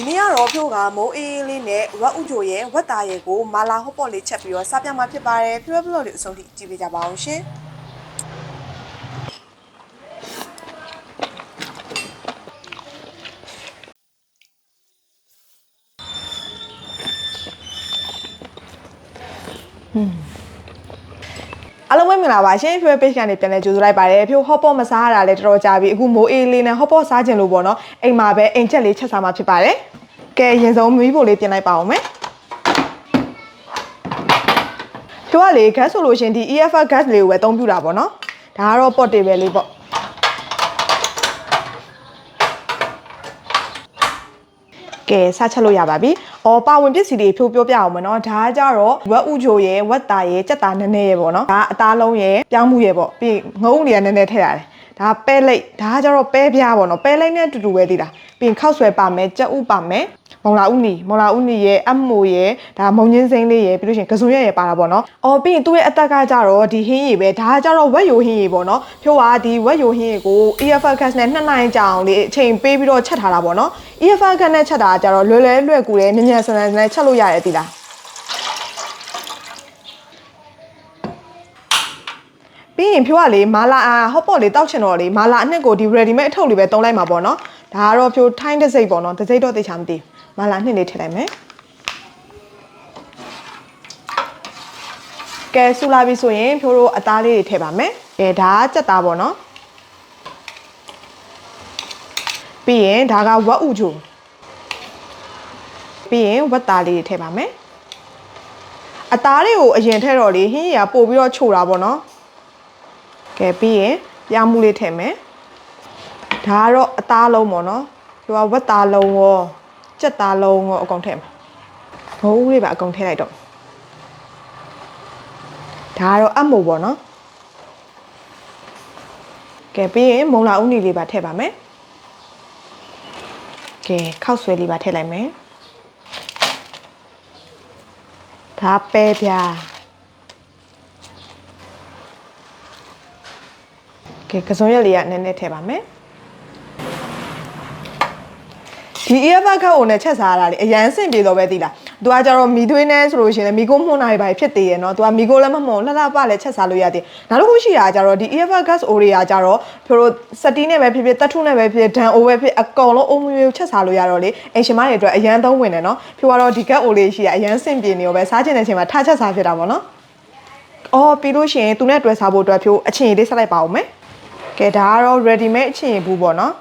ဒီနေ့ကတော့ဖြိုးကမိုးအေးအေးလေးနဲ့ဝက်ဥကြိုရဲ့ဝက်သားရဲ့ကိုမာလာဟော့ပေါ့လေးချက်ပြီးတော့စားပြမှာဖြစ်ပါတယ်ဖြိုးရဲ့ဘလော့လေးအဆုံးထိကြည့်ပေးကြပါအောင်ရှင် အားလုံးပဲမင်္ဂလာပါရှင်ဖြိုး page ကနေပြန်လည်ကြိုဆိုလိုက်ပါတယ်ဖြိုး hot pot မစားရတာလည်းတော်တော်ကြာပြီအခုမိုးအေးလေးနဲ့ hot pot စားခြင်းလို့ပေါ့နော်အိမ်မှာပဲအိမ်ချက်လေးချက်စားမှာဖြစ်ပါတယ်ကဲအရင်ဆုံးမီးဖို့လေးပြင်လိုက်ပါအောင်မယ်ဖြိုးကလေ gas ဆိုလို့ရှင်ဒီ EFF gas လေးကိုပဲအသုံးပြုတာပေါ့နော်ဒါကတော့ pot တွေပဲလေးပေါ့ ကဲစချက်လို့ရပါပြီ။အော်ပါဝင်ပစ္စည်းတွေဖြိုးပြောပြအောင်မနော်။ဒါကကြတော့ဝက်ဥချိုရဲ့ဝက်သားရဲ့ကြက်သားနည်းနည်းရဲ့ပေါ့နော်။ဒါအသားလုံးရဲ့ပြောင်းမှုရဲ့ပေါ့။ပြီးငုံတွေကနည်းနည်းထည့်ရတယ်။ဒါပဲလိတ်ဒါကကြတော့ပဲပြားပေါ့နော်။ပဲလိတ်နဲ့အတူတူပဲတည်တာ။ပြီးရင်ခောက်ဆွဲပါမယ်ကြက်ဥပါမယ် မုံလာဥနီမုံလာဥနီရဲ့အမိုရဲ့ဒါမုံချင်းစိမ့်လေးရဲ့ပြီးလို့ရှိရင်ကစုံရက်ရဲ့ပါတာပေါ့နော်။အော်ပြီးရင်သူ့ရဲ့အသက်ကကြတော့ဒီဟင်းရည်ပဲဒါကကြတော့ဝက်ယိုဟင်းရည်ပေါ့နော်။ဖြိုးကဒီဝက်ယိုဟင်းရည်ကို EFF gas နဲ့နှစ်နိုင်ကြအောင်လေးအချိန်ပေးပြီးတော့ချက်ထားတာပေါ့နော်။ EFF gas နဲ့ချက်တာကကြတော့လွယ်လွယ်လွယ်ကူတယ်ညံ့ညံ့ဆန်ဆန်နဲ့ချက်လို့ရတယ်ဒီလား။ပြီးရင်ဖြိုးကလေမာလာအာဟော့ပေါ့လေးတောက်ချင်တော့လေမာလာအနှစ်ကိုဒီ ready made အထုပ်လေးပဲတုံးလိုက်မှာပေါ့နော်ဒါကတော့ဖြိုးထိုင်းတစ်စိတ်ပေါ့နော်တစ်စိတ်တော့သိချာမသိဘူး မာလာနှစ်လေးထည့်လိုက်မယ်ကဲဆူလာပြီဆိုရင်ဖြိုးတို့အသားလေးတွေထည့်ပါမယ်ကဲဒါကကြက်သားပေါ့နော်ပြီးရင်ဒါကဝက်ဥချိုပြီးရင်ဝက်သားလေးတွေထည့်ပါမယ်အသားလေးကိုအရင်ထည့်တော့လေဟင်းရပို့ပြီးတော့ချိုတာပေါ့နော်ကဲပြီးရင်ပြောင်းမှုလေးထည့်မယ်ဒါကတော့အသားလုံးပေါ့နော်ဒီကဝက်သားလုံးရော ကြက်သားလုံးရောအကုန်ထည့်မယ်ဘိုးဦးလေးပါအကုန်ထည့်လိုက်တော့ဒါကတော့အမို့ပေါ့နော်ကဲပြီးရင်မုံလာဥနီလေးပါထည့်ပါမယ်ကဲခောက်ဆွဲလေးပါထည့်လိုက်မယ်ဒါပဲပြားကဲကစုံရက်လေးကနည်းနည်းထည့်ပါမယ် ဒီ earbud ခက်ကိုနဲ့ချက်စားရတာလေအရန်စင်ပြေတော့ပဲသိလား။ तू ကကြတော့မီသွေးနဲ့ဆိုလို့ရှိရင်လည်းမီကိုမှုန်နိုင်ပါဖြစ်သေးရဲ့နော်။ तू ကမီကိုလည်းမမှုန်လှလှပလည်းချက်စားလို့ရတယ်။နောက်တစ်ခုရှိတာကကြတော့ဒီ earbud gas အိုတွေကကြတော့ဖြိုတို့စက်တီးနဲ့ပဲဖြစ်ဖြစ်တက်ထုနဲ့ပဲဖြစ်ဖြစ်ဒန်အိုပဲဖြစ်အကောင်လုံးအုံမျိုးချက်စားလို့ရတော့လေအင်ရှင်မတွေအတွက်အရန်သုံးဝင်တယ်နော်။ဖြိုကတော့ဒီ gas အိုလေးရှိရအရန်စင်ပြေနေရောပဲစားချင်တဲ့အချိန်မှာထားချက်စားဖြစ်တာပေါ့နော်။အော်ပြီးလို့ရှိရင်သူနဲ့တွဲစားဖို့အတွက်ဖြိုအချင်းလေးဆက်လိုက်ပါဦးမယ်။ကဲဒါကတော့ ready made အချင်းရဘူးပေါ့နော်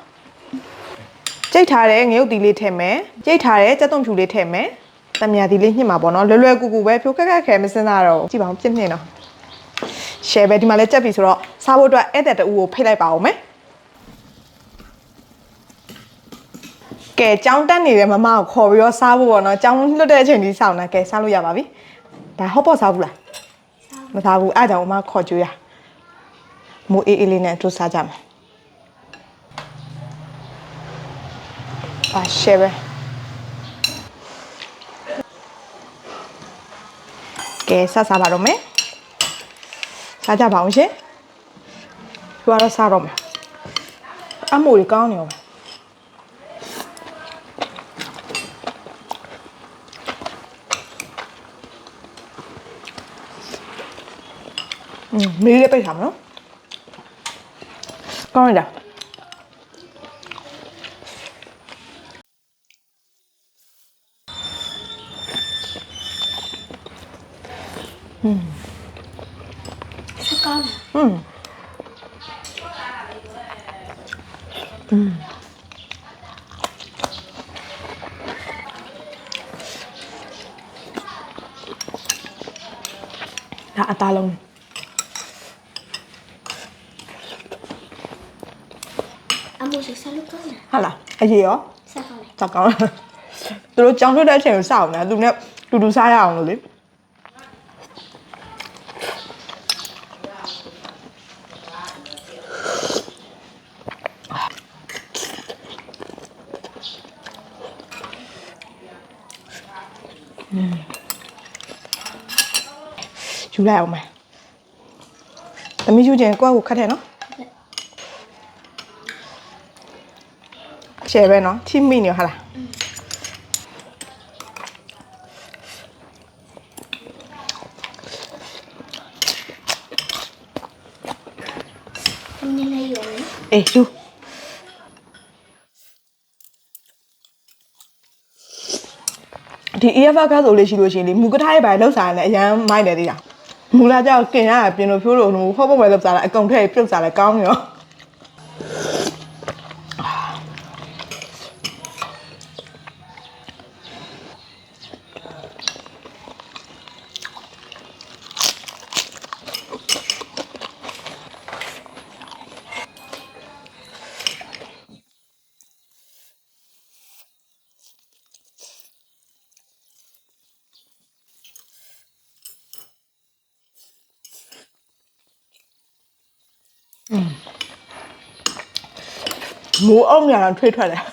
ကြိတ်ထားတဲ့ငရုတ်တီလေးထည့်မယ်ကြိတ်ထားတဲ့ကြက်သွန်ဖြူလေးထည့်မယ်တမယာတီလေးညှစ်မှာပေါ့နော်လွယ်လွယ်ကူကူပဲဖြိုးခက်ခက်ခဲမစင်းသားတော့ကြည့်ပါဦးပြည့်နှင်းတော့ share ပဲဒီမှာလည်းကြက်ပြီဆိုတော့စားဖို့အတွက်ဧည့်သည်တူကိုဖိတ်လိုက်ပါဦးမယ်ကဲကြောင်းတက်နေတဲ့မမကိုခေါ်ပြီးတော့စားဖို့ပေါ့နော်ကြောင်းလွတ်တဲ့အချိန်ကြီးစောင့်နေကဲစားလို့ရပါပြီဒါဟော့ပေါ့စားဘူးလားမစားဘူးအားကြောင့်မမခေါ်ကြွေးရမိုးအေးအေးလေးနဲ့တူစားကြမယ်။ ပါရှယ်ပဲ။ကဲဆက်စားပါတော့မယ်။စားကြပါအောင်ရှင်။သူကတော့စားတော့မယ်။အမိုးကြီးကောင်းနေရောပဲ။อืมမီးလေးပိတ်ထားမနော်။ ကောင်းရတာอืมอืมဒါအသားလုံး အမိုးစဆက်လို့ကောင်းတယ်ဟာလားအရေးရောဆက်ကောင်းတယ်စကောင်းသူတို့ကြောင်ထွက်တဲ့အချိန်ကိုစအောင်လေသူနဲ့တူ ယူလိုက်အောင်မယ်သမီးယူခြင်းကိုယ့်ကိုခတ်တယ်နော်ရှယ်ပဲနော်ချိမိနေဟာလားအေးယူ ဒီ EFA ကဆိုလို့ရှိလို့ရှိရင်လေမူကထားရဲ့ bài လောက်စားရတယ်အရန်မိုက်တယ်တိတာမူလာကြောက်ကင်ရတာပြင်လို့ဖြိုးလို့ဟိုဟော့ပေါ့ပဲလောက်စားတာအကုန်ထည့်ပြုတ်စားလဲကောင်းရော မူအောင်ညာထွေးထွက်တယ်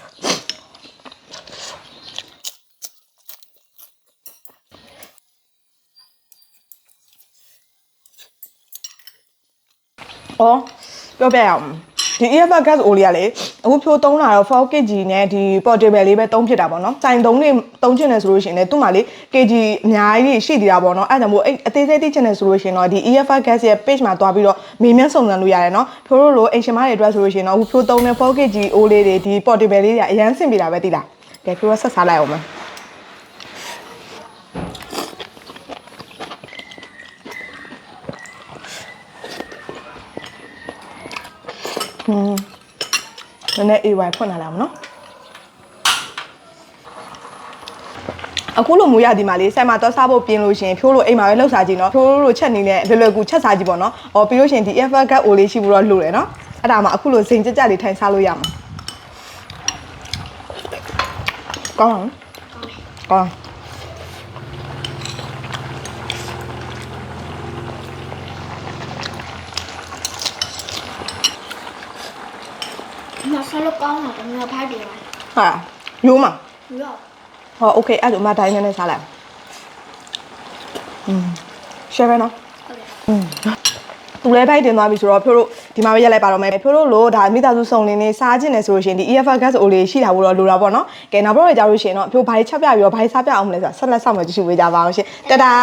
အော်ပြောပြရအောင် ဒီ earbud gas အိုလေးကလေအခုဖြိုးသုံးလာတော့ 4kg နဲ့ဒီ portable လေးပဲသုံးဖြစ်တာပေါ့နော်။စိုင်သုံးနေသုံးချင်တယ်ဆိုလို့ရှိရင်လည်းသူ့မှာလေ kg အများကြီးရှိသေးတာပေါ့နော်။အဲ့ဒါကြောင့်မို့အဲ့အသေးစိတ်သိချင်တယ်ဆိုလို့ရှိရင်တော့ဒီ earbud gas ရဲ့ page မှာတွားပြီးတော့မေးမြန်းစုံစမ်းလို့ရတယ်နော်။ဖြိုးတို့လိုအိမ်ရှင်မတွေအတွက်ဆိုလို့ရှိရင်တော့အခုဖြိုးသုံးတဲ့ 4kg အိုလေးတွေဒီ portable လေးတွေကအရန်ဆင်ပြေတာပဲသိလား။ကဲဖြိုးကဆက်စားလိုက်အောင်မယ်။ နည်းနည်း AY ဖွင့်လာလာမနော်အခုလိုမျိုးရဒီမှာလေးဆိုင်မှာတော့စားဖို့ပြင်လို့ရှရင်ဖြိုးလို့အိမ်မှာပဲလှုပ်စားကြည့်နော်ဖြိုးလို့ချက်နေနဲ့လွယ်လွယ်ကူချက်စားကြည့်ပေါ့နော်။အော်ပြီးလို့ရှရင်ဒီ FR cut အိုလေးရှိဖို့တော့လိုတယ်နော်။အဲ့ဒါမှအခုလိုစိန်ကြကြလေးထိုင်စားလို့ရမှာ။ကောင်းလား။ကောင်း ဆာလို့ကောင်းတာတမန်ဖိုက်တယ် ဟာရိုးမှာ ရော ဟောโอเคအဲ့ဒါမှတိုင်းနဲ့နဲ့စားလိုက်อืมရှယ်ပဲနော် ဟုတ်တယ် อืมသူလည်းဖိုက်တင်သွားပြီဆိုတော့ဖြိုးတို့ဒီမှာပဲရက်လိုက်ပါတော့မယ်ဖြိုးတို့လို့ဒါမိသားစုစုံလင်းနေစားခြင်းနေဆိုလို့ရှိရင်ဒီ EFR gas အိုလေးရှိတာဖို့တော့လိုတာပေါ့နော်ကဲနောက်ဘက်တော့ကြာလို့ရှိရင်တော့ဖြိုးဘာလေးချက်ပြပြီးတော့ဘာလေးစားပြအောင်မလဲဆိုတာဆက်လက်ဆောင်မကြည့်ရှုပေးကြပါအောင်ရှင်တဒါ